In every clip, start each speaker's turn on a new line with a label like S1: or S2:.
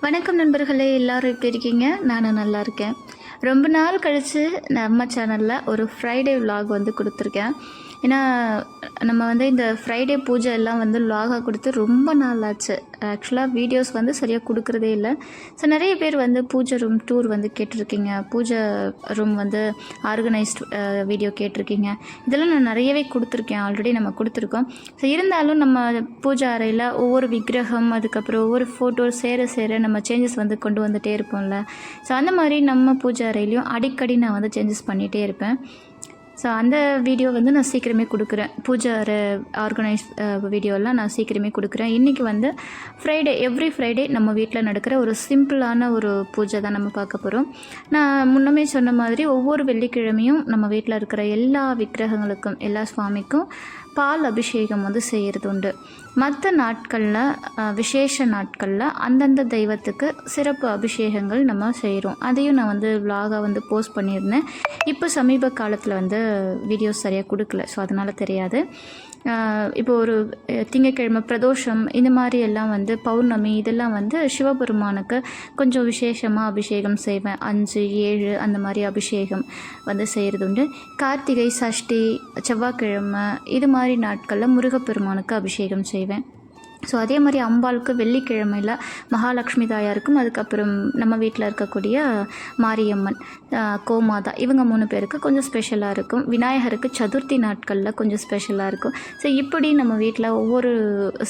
S1: வணக்கம் நண்பர்களே எல்லாரும் எப்படி இருக்கீங்க? நானும் நல்லா இருக்கேன். ரொம்ப நாள் கழித்து நம்ம சேனலில் ஒரு ஃப்ரைடே விலாக் வந்து கொடுத்துருக்கேன். ஏன்னா நம்ம வந்து இந்த ஃப்ரைடே பூஜை எல்லாம் வந்து லாகாக கொடுத்து ரொம்ப நாள் ஆச்சு. ஆக்சுவலாக வீடியோஸ் வந்து சரியாக கொடுக்குறதே இல்லை. ஸோ நிறைய பேர் வந்து பூஜை ரூம் டூர் வந்து கேட்டிருக்கீங்க. பூஜை ரூம் வந்து ஆர்கனைஸ்ட் வீடியோ கேட்டிருக்கீங்க. இதெல்லாம் நான் நிறையவே கொடுத்துருக்கேன். ஆல்ரெடி நம்ம கொடுத்துருக்கோம். ஸோ இருந்தாலும் நம்ம பூஜை அறையில் ஒவ்வொரு விக்கிரகம் அதுக்கப்புறம் ஒவ்வொரு ஃபோட்டோ சேர சேர நம்ம சேஞ்சஸ் வந்து கொண்டு வந்துகிட்டே இருப்போம்ல. ஸோ அந்த மாதிரி நம்ம பூஜை அறையிலையும் அடிக்கடி நான் வந்து சேஞ்சஸ் பண்ணிகிட்டே இருப்பேன். ஸோ அந்த வீடியோ வந்து நான் சீக்கிரமே கொடுக்குறேன். பூஜை அறை ஆர்கனைஸ் வீடியோலாம் நான் சீக்கிரமே கொடுக்குறேன். இன்றைக்கி வந்து ஃப்ரைடே எவ்ரி ஃப்ரைடே நம்ம வீட்டில் நடக்கிற ஒரு சிம்பிளான ஒரு பூஜை தான் நம்ம பார்க்க போகிறோம் நான் முன்னமே சொன்ன மாதிரி ஒவ்வொரு வெள்ளிக்கிழமையும் நம்ம வீட்டில் இருக்கிற எல்லா விக்கிரகங்களுக்கும் எல்லா சுவாமிக்கும் பால் அபிஷேகம் வந்து செய்கிறது உண்டு மற்ற நாட்களில் விசேஷ நாட்களில் அந்தந்த தெய்வத்துக்கு சிறப்பு அபிஷேகங்கள் நம்ம செய்கிறோம் அதையும் நான் வந்து விலாகாக வந்து போஸ்ட் பண்ணியிருந்தேன். இப்போ சமீப காலத்தில் வந்து வீடியோஸ் சரியாக கொடுக்கல ஸோ அதனால் தெரியாது. இப்போ ஒரு திங்கக்கிழமை பிரதோஷம் இந்த மாதிரி எல்லாம் வந்து பௌர்ணமி இதெல்லாம் வந்து சிவபெருமானுக்கு கொஞ்சம் விசேஷமாக அபிஷேகம் செய்வேன். அஞ்சு ஏழு அந்த மாதிரி அபிஷேகம் வந்து செய்கிறது உண்டு கார்த்திகை சஷ்டி செவ்வாய்க்கிழமை இது மாதிரி நாட்களில் முருகப்பெருமானுக்கு அபிஷேகம் செய்வேன். ஸோ அதே மாதிரி அம்பாளுக்கு வெள்ளிக்கிழமையில் மகாலட்சுமி தாயாருக்கும் அதுக்கப்புறம் நம்ம வீட்டில் இருக்கக்கூடிய மாரியம்மன் கோமாதா இவங்க மூணு பேருக்கு கொஞ்சம் ஸ்பெஷலாக இருக்கும். விநாயகருக்கு சதுர்த்தி நாட்களில் கொஞ்சம் ஸ்பெஷலாக இருக்கும். ஸோ இப்படி நம்ம வீட்டில் ஒவ்வொரு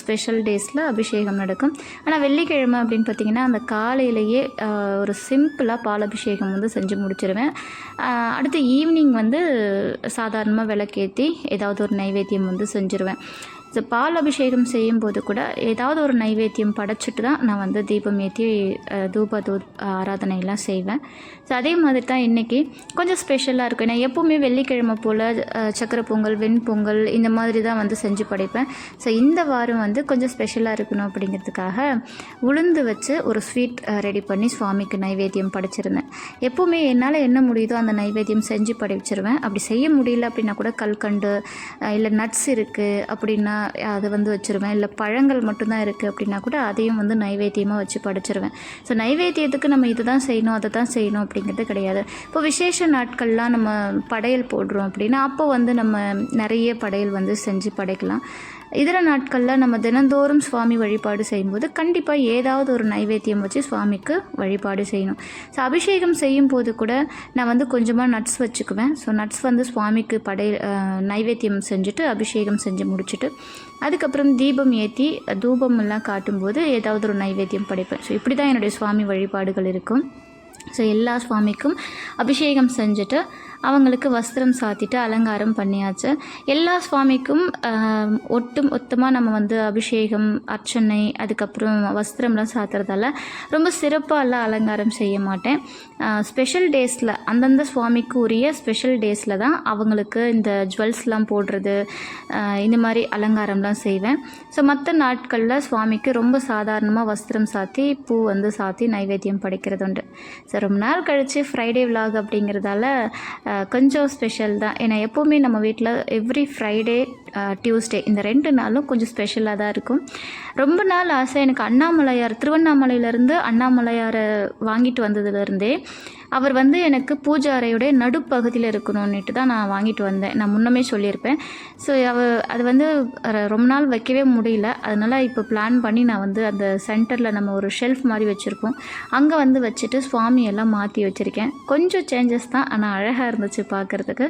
S1: ஸ்பெஷல் டேஸில் அபிஷேகம் நடக்கும். ஆனால் வெள்ளிக்கிழமை அப்படின்னு பார்த்திங்கன்னா அந்த காலையிலேயே ஒரு சிம்பிளாக பால் அபிஷேகம் வந்து செஞ்சு முடிச்சிருவேன். அடுத்து ஈவினிங் வந்து சாதாரணமாக விளக்கேற்றி ஏதாவது ஒரு நைவேத்தியம் வந்து செஞ்சுருவேன். ஸோ பால் அபிஷேகம் செய்யும்போது கூட ஏதாவது ஒரு நைவேத்தியம் படைச்சிட்டு தான் நான் வந்து தீபம் ஏற்றி தூப தூ ஆராதனையெல்லாம் செய்வேன். ஸோ அதே மாதிரி தான் இன்றைக்கி கொஞ்சம் ஸ்பெஷலாக இருக்கும். ஏன்னா எப்போவுமே வெள்ளிக்கிழமை போல் சக்கரை பொங்கல் வெண்பொங்கல் இந்த மாதிரி தான் வந்து செஞ்சு படைப்பேன். ஸோ இந்த வாரம் வந்து கொஞ்சம் ஸ்பெஷலாக இருக்கணும் அப்படிங்கிறதுக்காக உளுந்து வச்சு ஒரு ஸ்வீட் ரெடி பண்ணி சுவாமிக்கு நைவேத்தியம் படைச்சிருந்தேன். எப்போவுமே என்னால் என்ன முடியுதோ அந்த நைவேத்தியம் செஞ்சு படைச்சிருவேன். அப்படி செய்ய முடியல அப்படின்னா கூட கல்கண்டு இல்லை நட்ஸ் இருக்குது அப்படின்னா அதை வந்து வச்சுருவேன். இல்லை பழங்கள் மட்டும்தான் இருக்குது அப்படின்னா கூட அதையும் வந்து நைவேத்தியமாக வச்சு படைச்சிருவேன். ஸோ நைவேத்தியத்துக்கு நம்ம இது தான் செய்யணும் அதை தான் செய்யணும் அப்படிங்கிறது கிடையாது. இப்போ விசேஷ நாட்கள்லாம் நம்ம படையல் போடுறோம் அப்படின்னா அப்போ வந்து நம்ம நிறைய படையல் வந்து செஞ்சு படைக்கலாம். இதர நாட்களில் நம்ம தினந்தோறும் சுவாமி வழிபாடு செய்யும்போது கண்டிப்பாக ஏதாவது ஒரு நைவேத்தியம் வச்சு சுவாமிக்கு வழிபாடு செய்யணும். ஸோ அபிஷேகம் செய்யும் போது கூட நான் வந்து கொஞ்சமாக நட்ஸ் வச்சுக்குவேன். ஸோ நட்ஸ் வந்து சுவாமிக்கு படை நைவேத்தியம் செஞ்சுட்டு அபிஷேகம் செஞ்சு முடிச்சுட்டு அதுக்கப்புறம் தீபம் ஏற்றி தூபம் எல்லாம் காட்டும்போது ஏதாவது ஒரு நைவேத்தியம் படைப்பேன். ஸோ இப்படி தான் என்னுடைய சுவாமி வழிபாடுகள் இருக்கும். ஸோ எல்லா சுவாமிக்கும் அபிஷேகம் செஞ்சுட்டு அவங்களுக்கு வஸ்திரம் சாத்திட்டு அலங்காரம் பண்ணியாச்சு. எல்லா சுவாமிக்கும் ஒட்டு மொத்தமாக நம்ம வந்து அபிஷேகம் அர்ச்சனை அதுக்கப்புறம் வஸ்திரம்லாம் சாத்துறதால ரொம்ப சிறப்பாக அலங்காரம் செய்ய மாட்டேன். ஸ்பெஷல் டேஸில் அந்தந்த சுவாமிக்கு உரிய ஸ்பெஷல் டேஸில் தான் அவங்களுக்கு இந்த ஜுவல்ஸ்லாம் போடுறது இந்த மாதிரி அலங்காரம்லாம் செய்வேன். ஸோ மற்ற நாட்களில் சுவாமிக்கு ரொம்ப சாதாரணமாக வஸ்திரம் சாத்தி பூ வந்து சாத்தி நைவேத்தியம் படைக்கிறது உண்டு ஸோ ரொம்ப நாள் கழித்து ஃப்ரைடே விலாக் அப்படிங்கிறதால கொஞ்சம் ஸ்பெஷல் தான். ஏன்னா எப்போவுமே நம்ம வீட்டில் எவ்ரி ஃப்ரைடே டியூஸ்டே இந்த ரெண்டு நாளும் கொஞ்சம் ஸ்பெஷலாக தான் இருக்கும். ரொம்ப நாள் ஆசை எனக்கு அண்ணாமலையார் திருவண்ணாமலையிலேருந்து அண்ணாமலையாரை வாங்கிட்டு வந்ததுலேருந்தே அவர் வந்து எனக்கு பூஜை அறையுடைய நடுப்பகுதியில் இருக்கணும்னுட்டு தான் நான் வாங்கிட்டு வந்தேன். நான் முன்னமே சொல்லியிருப்பேன். ஸோ அவ அது வந்து ரொம்ப நாள் வைக்கவே முடியல. அதனால் இப்போ பிளான் பண்ணி நான் வந்து அந்த சென்டரில் நம்ம ஒரு ஷெல்ஃப் மாதிரி வச்சுருப்போம் அங்கே வந்து வச்சுட்டு சுவாமி எல்லாம் மாற்றி வச்சுருக்கேன். கொஞ்சம் சேஞ்சஸ் தான் ஆனால் அழகாக இருந்துச்சு பார்க்குறதுக்கு.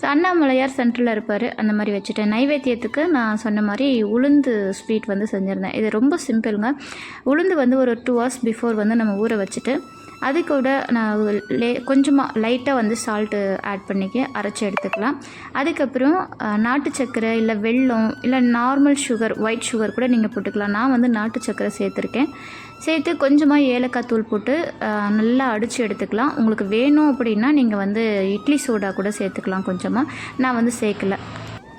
S1: ஸோ அண்ணாமலையார் சென்டரில் இருப்பார். அந்த மாதிரி வச்சுட்டேன். நைவேத்தியத்துக்கு நான் சொன்ன மாதிரி உளுந்து ஸ்வீட் வந்து செஞ்சுருந்தேன். இது ரொம்ப சிம்பிளுங்க உளுந்து வந்து ஒரு டூ ஹவர்ஸ் பிஃபோர் வந்து நம்ம ஊற வச்சுட்டு அது கூட நான் லே கொஞ்சமாக லைட்டாக வந்து சால்ட்டு ஆட் பண்ணிக்க அரைச்சி எடுத்துக்கலாம். அதுக்கப்புறம் நாட்டு சர்க்கரை இல்லை வெல்லம் இல்லை நார்மல் சுகர் ஒயிட் சுகர் கூட நீங்கள் போட்டுக்கலாம். நான் வந்து நாட்டு சர்க்கரை சேர்த்துருக்கேன். சேர்த்து கொஞ்சமாக ஏலக்காய் தூள் போட்டு நல்லா அடித்து எடுத்துக்கலாம். உங்களுக்கு வேணும் அப்படின்னா நீங்கள் வந்து இட்லி சோடா கூட சேர்த்துக்கலாம் கொஞ்சமாக நான் வந்து சேர்க்கல.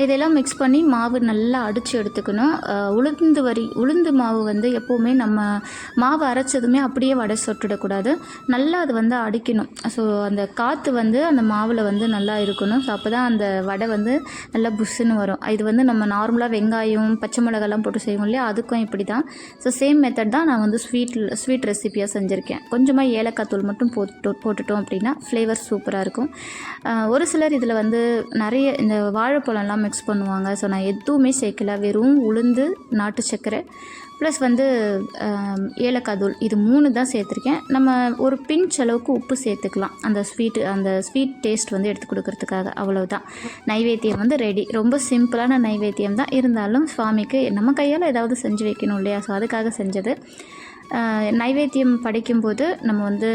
S1: இதெல்லாம் மிக்ஸ் பண்ணி மாவு நல்லா அடித்து எடுத்துக்கணும். உளுந்து வரி உளுந்து மாவு வந்து எப்போவுமே நம்ம மாவு அரைச்சதுமே அப்படியே வடை சொட்டுடக்கூடாது. நல்லா அது வந்து அடிக்கணும். ஸோ அந்த காற்று வந்து அந்த மாவில் வந்து நல்லா இருக்கணும். ஸோ அப்போ தான் அந்த வடை வந்து நல்லா புஷ்ஷுன்னு வரும். இது வந்து நம்ம நார்மலாக வெங்காயம் பச்சை மிளகாலாம் போட்டு செய்வோம் இல்லையா? அதுக்கும் இப்படி தான் ஸோ சேம் மெத்தட் தான் நான் வந்து ஸ்வீட் ஸ்வீட் ரெசிபியாக செஞ்சுருக்கேன். கொஞ்சமாக ஏலக்காய் தூள் மட்டும் போட்டு போட்டுட்டோம் அப்படின்னா ஃப்ளேவர் சூப்பராக இருக்கும். ஒரு சிலர் இதில் வந்து நிறைய இந்த வாழைப்பழம்லாம் மிக்ஸ் பண்ணுவாங்க. ஸோ நான் எதுவுமே சேர்க்கல. வெறும் உளுந்து நாட்டு சர்க்கரை ப்ளஸ் வந்து ஏலக்காய் தூள். இது மூணு தான் சேர்த்துருக்கேன். நம்ம ஒரு பிஞ்ச் அளவுக்கு உப்பு சேர்த்துக்கலாம். அந்த ஸ்வீட்டு அந்த ஸ்வீட் டேஸ்ட் வந்து எடுத்து கொடுக்கறதுக்காக. அவ்வளோதான் நைவேத்தியம் வந்து ரெடி ரொம்ப சிம்பிளான நைவேத்தியம் தான். இருந்தாலும் சுவாமிக்கு நம்ம கையால் ஏதாவது செஞ்சு வைக்கணும் இல்லையா? ஸோ அதுக்காக செஞ்சது. நைவேத்தியம் படைக்கும்போது நம்ம வந்து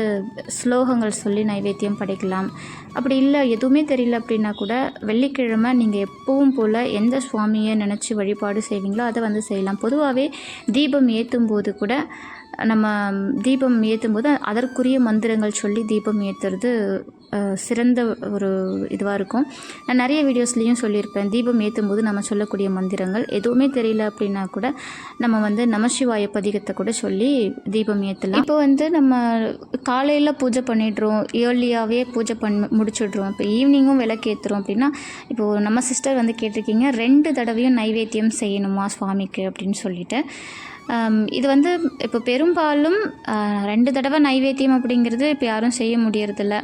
S1: ஸ்லோகங்கள் சொல்லி நைவேத்தியம் படைக்கலாம். அப்படி இல்லை எதுவுமே தெரியல அப்படின்னா கூட வெள்ளிக்கிழமை நீங்கள் எப்பவும் போல் எந்த சுவாமியை நினச்சி வழிபாடு செய்வீங்களோ அதை வந்து செய்யலாம். பொதுவாகவே தீபம் ஏற்றும் போது கூட நம்ம தீபம் ஏற்றும் போது அதற்குரிய மந்திரங்கள் சொல்லி தீபம் ஏற்றுறது சிறந்த ஒரு இதுவாக இருக்கும். நான் நிறைய வீடியோஸ்லேயும் சொல்லியிருப்பேன். தீபம் ஏற்றும் போது நம்ம சொல்லக்கூடிய மந்திரங்கள். எதுவுமே தெரியல அப்படின்னா கூட நம்ம வந்து நமசிவாய பதிகத்தை கூட சொல்லி தீபம் ஏற்றலாம் இப்போ வந்து நம்ம காலையில் பூஜை பண்ணிடுறோம். ஏர்லியாகவே பூஜை பண் முடிச்சிடுறோம். இப்போ ஈவினிங்கும் விளக்கேற்றுறோம் அப்படின்னா இப்போது நம்ம சிஸ்டர் வந்து கேட்டிருக்கீங்க ரெண்டு தடவையும் நைவேத்தியம் செய்யணுமா சுவாமிக்கு அப்படின்னு சொல்லிட்டு. இது வந்து இப்போ பெரும்பாலும் ரெண்டு தடவை நைவேத்தியம் அப்படிங்கிறது இப்போ யாரும் செய்ய முடியறதில்ல.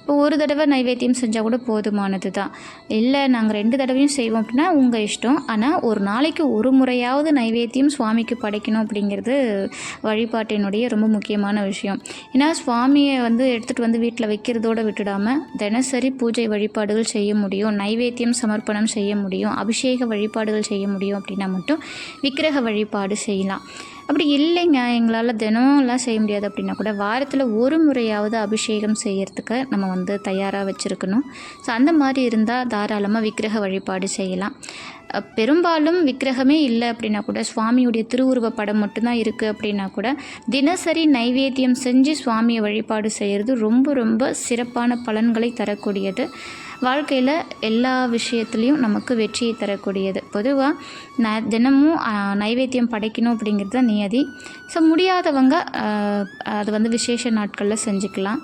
S1: இப்போ ஒரு தடவை நைவேத்தியம் செஞ்சால் கூட போதுமானது தான் இல்லை நாங்கள் ரெண்டு தடவையும் செய்வோம் அப்படின்னா உங்கள் இஷ்டம். ஆனால் ஒரு நாளைக்கு ஒரு முறையாவது நைவேத்தியம் சுவாமிக்கு படைக்கணும் அப்படிங்கிறது வழிபாட்டினுடைய ரொம்ப முக்கியமான விஷயம். ஏன்னா சுவாமியை வந்து எடுத்துகிட்டு வந்து வீட்டில் வைக்கிறதோடு விட்டுடாமல் தினசரி பூஜை வழிபாடுகள் செய்ய முடியும். நைவேத்தியம் சமர்ப்பணம் செய்ய முடியும். அபிஷேக வழிபாடுகள் செய்ய முடியும் அப்படின்னா மட்டும் விக்கிரக வழிபாடு செய்யலாம். அப்படி இல்லைங்க. எங்களால் தினம்லாம் செய்ய முடியாது அப்படின்னா கூட வாரத்தில் ஒரு முறையாவது அபிஷேகம் செய்யறதுக்கு நம்ம வந்து தயாராக வச்சுருக்கணும். ஸோ அந்த மாதிரி இருந்தால் தாராளமாக விக்கிரக வழிபாடு செய்யலாம். பெரும்பாலும் விக்கிரகமே இல்லை அப்படின்னா கூட சுவாமியுடைய திருவுருவ படம் மட்டும்தான் இருக்குது அப்படின்னா கூட தினசரி நைவேத்தியம் செஞ்சு சுவாமியை வழிபாடு செய்கிறது ரொம்ப ரொம்ப சிறப்பான பலன்களை தரக்கூடியது. வாழ்க்கையில் எல்லா விஷயத்துலேயும் நமக்கு வெற்றியை தரக்கூடியது. பொதுவாக ந தினமும் நைவேத்தியம் படைக்கணும் அப்படிங்கிறது தான் நியதி. ஸோ முடியாதவங்க அது வந்து விசேஷ நாட்களில் செஞ்சுக்கலாம்.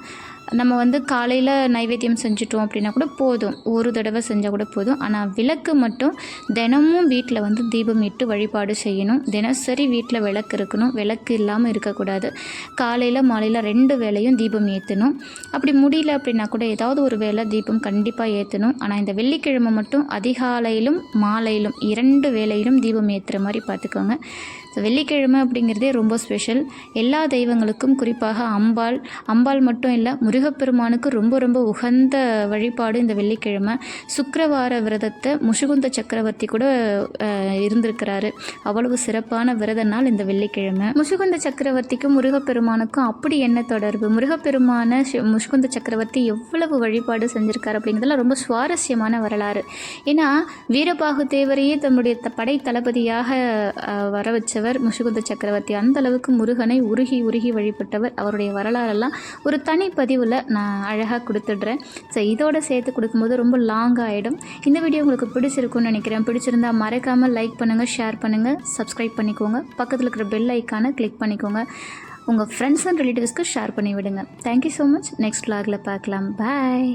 S1: நம்ம வந்து காலையில் நைவேத்தியம் செஞ்சுட்டோம் அப்படின்னா கூட போதும். ஒரு தடவை செஞ்சால் கூட போதும். ஆனால் விளக்கு மட்டும் தினமும் வீட்டில் வந்து தீபம் இட்டு வழிபாடு செய்யணும். தினசரி வீட்டில் விளக்கு இருக்கணும். விளக்கு இல்லாமல் இருக்கக்கூடாது. காலையில் மாலையில் ரெண்டு வேலையும் தீபம் ஏற்றணும் அப்படி முடியல அப்படின்னா கூட ஏதாவது ஒரு வேளை தீபம் கண்டிப்பாக ஏற்றணும் ஆனால் இந்த வெள்ளிக்கிழமை மட்டும் அதிகாலையிலும் மாலையிலும் இரண்டு வேலையிலும் தீபம் ஏற்றுற மாதிரி பார்த்துக்கோங்க. ஸோ வெள்ளிக்கிழமை அப்படிங்கிறதே ரொம்ப ஸ்பெஷல் எல்லா தெய்வங்களுக்கும் குறிப்பாக அம்பாள் அம்பாள் மட்டும் இல்லை முருகப்பெருமானுக்கு ரொம்ப ரொம்ப உகந்த வழிபாடு இந்த வெள்ளிக்கிழமை. சுக்கரவார விரதத்தை முஷுகுந்த சக்கரவர்த்தி கூட இருந்திருக்கிறாரு. அவ்வளவு சிறப்பான விரத நாள் இந்த வெள்ளிக்கிழமை. முஷுகுந்த சக்கரவர்த்திக்கும் முருகப்பெருமானுக்கும் அப்படி என்ன தொடர்பு? முருகப்பெருமான முஷுகுந்த சக்கரவர்த்தி எவ்வளவு வழிபாடு செஞ்சிருக்காரு அப்படிங்கிறதுலாம் ரொம்ப சுவாரஸ்யமான வரலாறு. ஏன்னா வீரபாகு தேவரையே தன்னுடைய த- படை தளபதியாக வர வச்சவர் முஷுகுந்த சக்கரவர்த்தி அந்த அளவுக்கு முருகனை உருகி உருகி வழிபட்டவர். அவருடைய வரலாறெல்லாம் ஒரு தனி பதிவில் நான் அழகாக கொடுத்துடுறேன். ஸோ இதோட சேர்த்து கொடுக்கும்போது ரொம்ப லாங் ஆகிடும் இந்த வீடியோ உங்களுக்கு பிடிச்சிருக்கும்னு நினைக்கிறேன். பிடிச்சிருந்தா மறக்காமல் லைக் பண்ணுங்கள் ஷேர் பண்ணுங்கள் சப்ஸ்கிரைப் பண்ணிக்கோங்க. பக்கத்தில் இருக்கிற பெல் ஐக்கானை கிளிக் பண்ணிக்கோங்க. உங்கள் ஃப்ரெண்ட்ஸ் அண்ட் ரிலேட்டிவ்ஸ்க்கு ஷேர் பண்ணி விடுங்க தேங்க்யூ ஸோ மச் நெக்ஸ்ட் vlogல பார்க்கலாம். பாய்